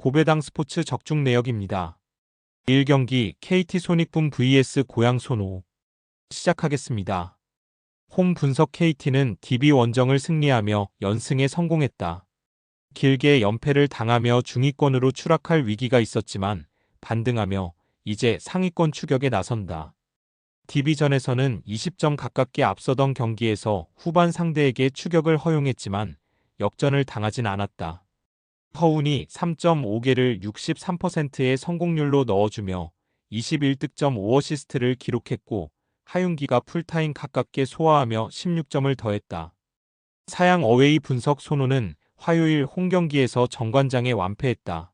고배당 스포츠 적중 내역입니다. 1경기 KT 손익분 vs 고양 손호 시작하겠습니다. 홈 분석 KT는 DB 원정을 승리하며 연승에 성공했다. 길게 연패를 당하며 중위권으로 추락할 위기가 있었지만 반등하며 이제 상위권 추격에 나선다. DB전에서는 20점 가깝게 앞서던 경기에서 후반 상대에게 추격을 허용했지만 역전을 당하진 않았다. 허운이 3.5개를 63%의 성공률로 넣어주며 21득점 5어시스트를 기록했고 하윤기가 풀타임 가깝게 소화하며 16점을 더했다. 사양 어웨이 분석 손호는 화요일 홈경기에서 정관장에 완패했다.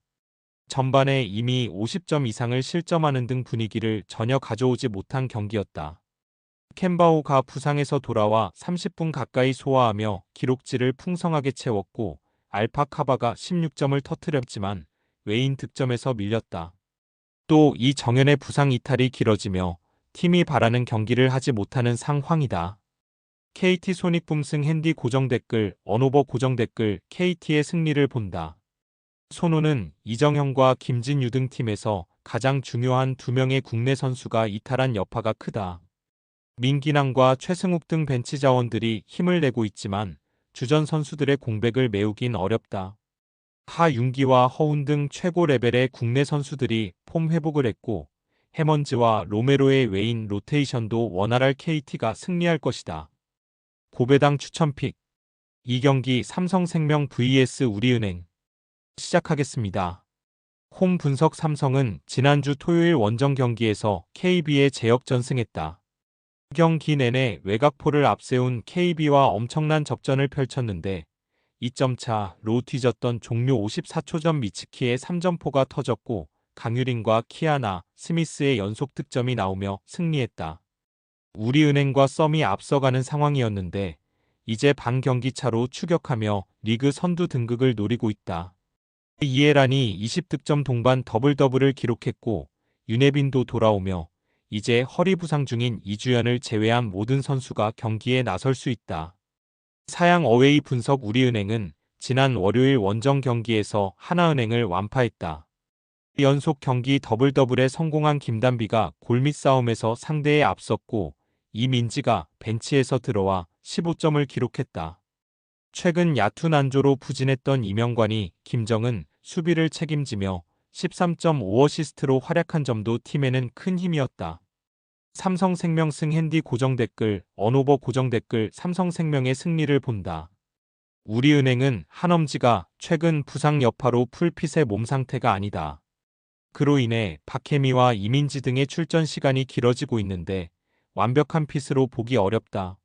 전반에 이미 50점 이상을 실점하는 등 분위기를 전혀 가져오지 못한 경기였다. 캔바오가 부상에서 돌아와 30분 가까이 소화하며 기록지를 풍성하게 채웠고 알파카바가 16점을 터뜨렸지만 외인 득점에서 밀렸다. 또 이 정현의 부상 이탈이 길어지며 팀이 바라는 경기를 하지 못하는 상황이다. KT 손익붐승 핸디 고정 댓글, 언오버 고정 댓글, KT의 승리를 본다. 손호는 이정현과 김진유 등 팀에서 가장 중요한 두 명의 국내 선수가 이탈한 여파가 크다. 민기남과 최승욱 등 벤치 자원들이 힘을 내고 있지만 주전 선수들의 공백을 메우긴 어렵다. 하윤기와 허운 등 최고 레벨의 국내 선수들이 폼 회복을 했고 해먼즈와 로메로의 외인 로테이션도 원활할 KT가 승리할 것이다. 고배당 추천픽 2경기 삼성생명 vs 우리은행 시작하겠습니다. 홈 분석 삼성은 지난주 토요일 원정 경기에서 KB에 제역 전승했다. 경기 내내 외곽포를 앞세운 KB와 엄청난 접전을 펼쳤는데 2점 차 로 뒤졌던 종료 54초 전 미츠키의 3점포가 터졌고 강유린과 키아나, 스미스의 연속 득점이 나오며 승리했다. 우리은행과 썸이 앞서가는 상황이었는데 이제 반 경기 차로 추격하며 리그 선두 등극을 노리고 있다. 이에란이 20득점 동반 더블 더블을 기록했고 윤혜빈도 돌아오며 이제 허리 부상 중인 이주연을 제외한 모든 선수가 경기에 나설 수 있다. 사양 어웨이 분석 우리은행은 지난 월요일 원정 경기에서 하나은행을 완파했다. 연속 경기 더블 더블에 성공한 김단비가 골밑 싸움에서 상대에 앞섰고 이민지가 벤치에서 들어와 15점을 기록했다. 최근 얕은 안조로 부진했던 이명관이 김정은 수비를 책임지며 13.5어시스트로 활약한 점도 팀에는 큰 힘이었다. 삼성생명 승 핸디 고정 댓글, 언오버 고정 댓글 삼성생명의 승리를 본다. 우리은행은 한엄지가 최근 부상 여파로 풀핏의 몸 상태가 아니다. 그로 인해 박혜미와 이민지 등의 출전 시간이 길어지고 있는데 완벽한 핏으로 보기 어렵다.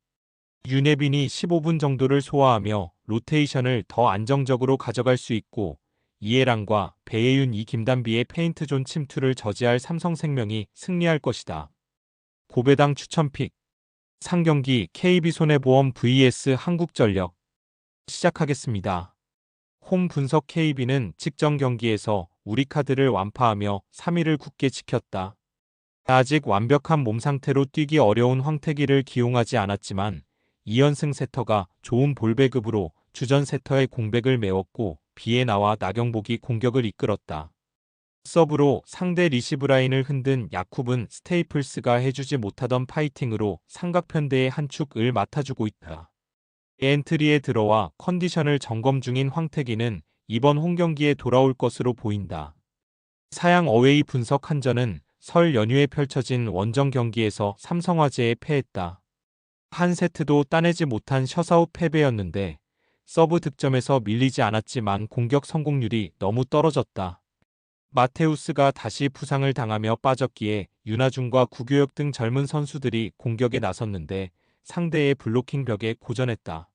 윤혜빈이 15분 정도를 소화하며 로테이션을 더 안정적으로 가져갈 수 있고 이해랑과 배예윤 이 김단비의 페인트존 침투를 저지할 삼성생명이 승리할 것이다. 고배당 추천픽 상경기 KB손해보험 vs 한국전력 시작하겠습니다. 홈 분석 KB는 직전 경기에서 우리 카드를 완파하며 3위를 굳게 지켰다. 아직 완벽한 몸 상태로 뛰기 어려운 황태기를 기용하지 않았지만 2연승 세터가 좋은 볼배급으로 주전 세터의 공백을 메웠고 비에 나와 나경복이 공격을 이끌었다. 서브로 상대 리시브 라인을 흔든 야쿠브는 스테이플스가 해주지 못하던 파이팅으로 삼각편대의 한 축을 맡아주고 있다. 엔트리에 들어와 컨디션을 점검 중인 황태기는 이번 홈 경기에 돌아올 것으로 보인다. 사양 어웨이 분석 한전은 설 연휴에 펼쳐진 원정 경기에서 삼성화재에 패했다. 한 세트도 따내지 못한 셔사웃 패배였는데 서브 득점에서 밀리지 않았지만 공격 성공률이 너무 떨어졌다. 마테우스가 다시 부상을 당하며 빠졌기에 윤하중과 구교혁 등 젊은 선수들이 공격에 나섰는데 상대의 블로킹 벽에 고전했다.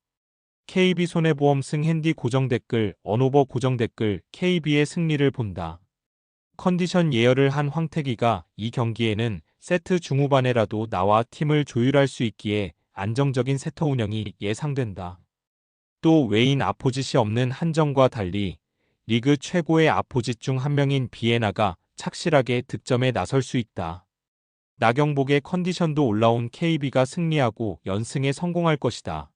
KB 손해보험 승 핸디 고정 댓글, 언오버 고정 댓글, KB의 승리를 본다. 컨디션 예열을 한 황태기가 이 경기에는 세트 중후반에라도 나와 팀을 조율할 수 있기에 안정적인 세터 운영이 예상된다. 또 외인 아포짓이 없는 한정과 달리 리그 최고의 아포짓 중 한 명인 비에나가 착실하게 득점에 나설 수 있다. 나경복의 컨디션도 올라온 KB가 승리하고 연승에 성공할 것이다.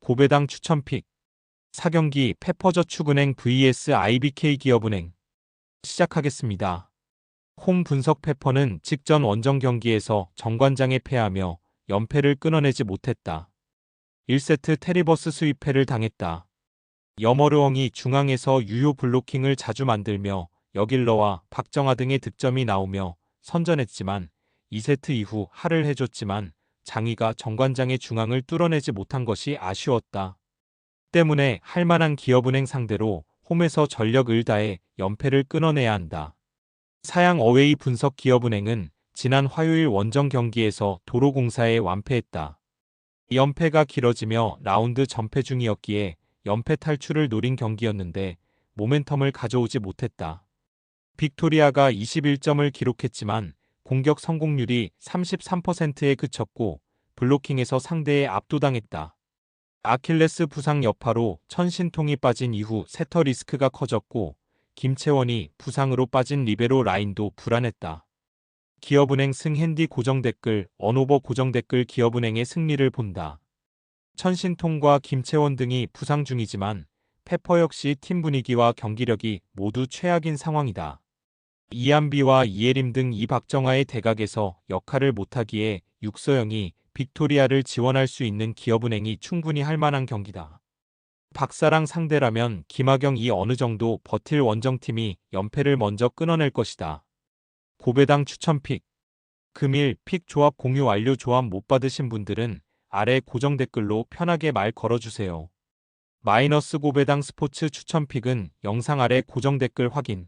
고배당 추천픽 4경기 페퍼저축은행 vs IBK 기업은행 시작하겠습니다. 홈 분석 페퍼는 직전 원정 경기에서 정관장에 패하며 연패를 끊어내지 못했다. 1세트 테리버스 스위패를 당했다. 여머르엉이 중앙에서 유효 블로킹을 자주 만들며 여길러와 박정아 등의 득점이 나오며 선전했지만 2세트 이후 할을 해줬지만 장희가 정관장의 중앙을 뚫어내지 못한 것이 아쉬웠다. 때문에 할만한 기업은행 상대로 홈에서 전력 을 다해 연패를 끊어내야 한다. 사양 어웨이 분석 기업은행은 지난 화요일 원정 경기에서 도로공사에 완패했다. 연패가 길어지며 라운드 전패 중이었기에 연패 탈출을 노린 경기였는데 모멘텀을 가져오지 못했다. 빅토리아가 21점을 기록했지만 공격 성공률이 33%에 그쳤고 블로킹에서 상대에 압도당했다. 아킬레스 부상 여파로 천신통이 빠진 이후 세터 리스크가 커졌고 김채원이 부상으로 빠진 리베로 라인도 불안했다. 기업은행 승 핸디 고정 댓글 언오버 고정 댓글 기업은행의 승리를 본다. 천신통과 김채원 등이 부상 중이지만 페퍼 역시 팀 분위기와 경기력이 모두 최악인 상황이다. 이한비와 이예림 등 이박정아의 대각에서 역할을 못하기에 육서영이 빅토리아를 지원할 수 있는 기업은행이 충분히 할 만한 경기다. 박사랑 상대라면 김하경 이 어느 정도 버틸 원정팀이 연패를 먼저 끊어낼 것이다. 고배당 추천픽 금일 픽 조합 공유 완료 조합 못 받으신 분들은 아래 고정 댓글로 편하게 말 걸어주세요. 마이너스 고배당 스포츠 추천픽은 영상 아래 고정 댓글 확인.